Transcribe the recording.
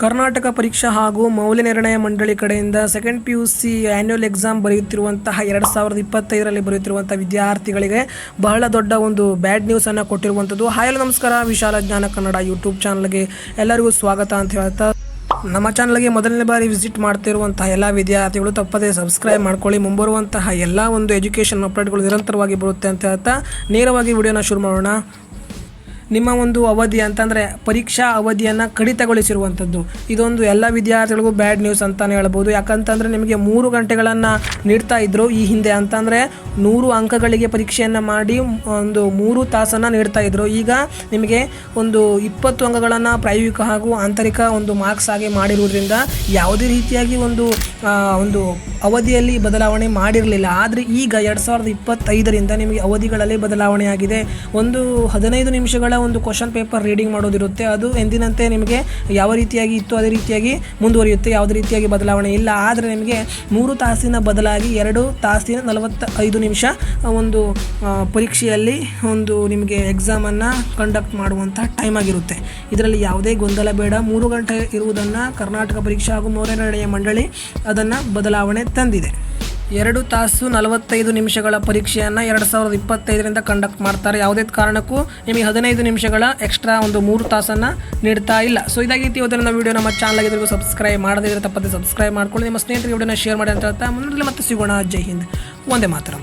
ಕರ್ನಾಟಕ ಪರೀಕ್ಷಾ ಹಾಗೂ ಮೌಲ್ಯ ನಿರ್ಣಯ ಮಂಡಳಿ ಕಡೆಯಿಂದ second P U C annual exam ಬರೆಯುತ್ತಿರುವಂತಹ ಎರಡು ಸಾವಿರದ ಇಪ್ಪತ್ತೈದರಲ್ಲಿ ಬರೆಯುತ್ತಿರುವಂಥ ವಿದ್ಯಾರ್ಥಿಗಳಿಗೆ ಬಹಳ ದೊಡ್ಡ ಒಂದು ಬ್ಯಾಡ್ ನ್ಯೂಸನ್ನು ಕೊಟ್ಟಿರುವಂಥದ್ದು. ಹಾಯಲು ನಮಸ್ಕಾರ. ವಿಶಾಲ ಜ್ಞಾನ ಕನ್ನಡ ಯೂಟ್ಯೂಬ್ ಚಾನಲ್ಗೆ ಎಲ್ಲರಿಗೂ ಸ್ವಾಗತ ಅಂತ ಹೇಳ್ತಾ ನಮ್ಮ ಚಾನಲ್ಗೆ ಮೊದಲನೇ ಬಾರಿ ವಿಸಿಟ್ ಮಾಡ್ತಿರುವಂತಹ ಎಲ್ಲ ವಿದ್ಯಾರ್ಥಿಗಳು ತಪ್ಪದೇ ಸಬ್ಸ್ಕ್ರೈಬ್ ಮಾಡ್ಕೊಳ್ಳಿ. ಮುಂಬರುವಂತಹ ಎಲ್ಲ ಒಂದು ಎಜುಕೇಷನ್ ಅಪ್ಡೇಟ್ಗಳು ನಿರಂತರವಾಗಿ ಬರುತ್ತೆ ಅಂತ ಹೇಳ್ತಾ ನೇರವಾಗಿ ವಿಡಿಯೋನ ಶುರು ಮಾಡೋಣ. ನಿಮ್ಮ ಒಂದು ಅವಧಿ ಅಂತಂದರೆ ಪರೀಕ್ಷಾ ಅವಧಿಯನ್ನು ಕಡಿತಗೊಳಿಸಿರುವಂಥದ್ದು. ಇದೊಂದು ಎಲ್ಲ ವಿದ್ಯಾರ್ಥಿಗಳಿಗೂ ಬ್ಯಾಡ್ ನ್ಯೂಸ್ ಅಂತಲೇ ಹೇಳ್ಬೋದು. ಯಾಕಂತಂದರೆ ನಿಮಗೆ ಮೂರು ಗಂಟೆಗಳನ್ನು ನೀಡ್ತಾ ಇದ್ದರು ಈ ಹಿಂದೆ ಅಂತಂದರೆ ನೂರು ಅಂಕಗಳಿಗೆ ಪರೀಕ್ಷೆಯನ್ನು ಮಾಡಿ ಒಂದು ಮೂರು ತಾಸನ್ನು ನೀಡ್ತಾ ಇದ್ದರು ಈಗ ನಿಮಗೆ ಒಂದು ಇಪ್ಪತ್ತು ಅಂಕಗಳನ್ನು ಪ್ರಾಯೋಗಿಕ ಹಾಗೂ ಆಂತರಿಕ ಒಂದು ಮಾರ್ಕ್ಸ್ ಆಗಿ ಮಾಡಿರುವುದರಿಂದ ಯಾವುದೇ ರೀತಿಯಾಗಿ ಒಂದು ಒಂದು ಅವಧಿಯಲ್ಲಿ ಬದಲಾವಣೆ ಮಾಡಿರಲಿಲ್ಲ. ಆದರೆ ಈಗ ಎರಡು ಸಾವಿರದ ಇಪ್ಪತ್ತೈದರಿಂದ ನಿಮಗೆ ಅವಧಿಗಳಲ್ಲಿ ಬದಲಾವಣೆ ಆಗಿದೆ ಒಂದು ಹದಿನೈದು ನಿಮಿಷಗಳ ಒಂದು ಕ್ವಶನ್ ಪೇಪರ್ ರೀಡಿಂಗ್ ಮಾಡೋದಿರುತ್ತೆ. ಅದು ಎಂದಿನಂತೆ ನಿಮಗೆ ಯಾವ ರೀತಿಯಾಗಿ ಇತ್ತು, ಅದೇ ರೀತಿಯಾಗಿ ಮುಂದುವರಿಯುತ್ತೆ, ಯಾವುದೇ ರೀತಿಯಾಗಿ ಬದಲಾವಣೆ ಇಲ್ಲ. ಆದರೆ ನಿಮಗೆ ಮೂರು ತಾಸಿನ ಬದಲಾಗಿ ಎರಡು ತಾಸಿನ ನಲವತ್ತ ಐದು ನಿಮಿಷ ಒಂದು ಪರೀಕ್ಷೆಯಲ್ಲಿ ಒಂದು ನಿಮಗೆ ಎಕ್ಸಾಮನ್ನು ಕಂಡಕ್ಟ್ ಮಾಡುವಂಥ ಟೈಮ್ ಆಗಿರುತ್ತೆ. ಇದರಲ್ಲಿ ಯಾವುದೇ ಗೊಂದಲ ಬೇಡ. ಮೂರು ಗಂಟೆ ಇರುವುದನ್ನು ಕರ್ನಾಟಕ ಪರೀಕ್ಷಾ ಹಾಗೂ ಮೂರನೇ ಮಂಡಳಿ ಅದನ್ನು ಬದಲಾವಣೆ ತಂದಿದೆ. ಎರಡು ತಾಸು ನಲವತ್ತೈದು ನಿಮಿಷಗಳ ಪರೀಕ್ಷೆಯನ್ನು ಎರಡು ಸಾವಿರದ ಇಪ್ಪತ್ತೈದರಿಂದ ಕಂಡಕ್ಟ್ ಮಾಡ್ತಾರೆ. ಯಾವುದೇ ಕಾರಣಕ್ಕೂ ನಿಮಗೆ ಹದಿನೈದು ನಿಮಿಷಗಳ ಎಕ್ಸ್ಟ್ರಾ ಒಂದು ಮೂರು ತಾಸನ್ನು ನೀಡ್ತಾ ಇಲ್ಲ. ಸೊ ಇದಾಗಿತ್ತು ಇವತ್ತಿನ ವಿಡಿಯೋ ನಮ್ಮ ಚಾನಲ್ ಆಗಿದ್ದರೂ ಸಬ್ಸ್ಕ್ರೈಬ್ ಮಾಡದಿದ್ರೆ ತಪ್ಪದೆ ಸಬ್ಸ್ಕ್ರೈಬ್ ಮಾಡ್ಕೊಳ್ಳಿ. ನಿಮ್ಮ ಸ್ನೇಹಿತರಿಗೆ ವಿಡಿಯೋನ ಶೇರ್ ಮಾಡಿ ಅಂತ ಹೇಳ್ತಾ ಮುಂದೆ ಮತ್ತೆ ಸಿಗೋಣ. ಜೈ ಹಿಂದ್. ಒಂದೇ ಮಾತ್ರ.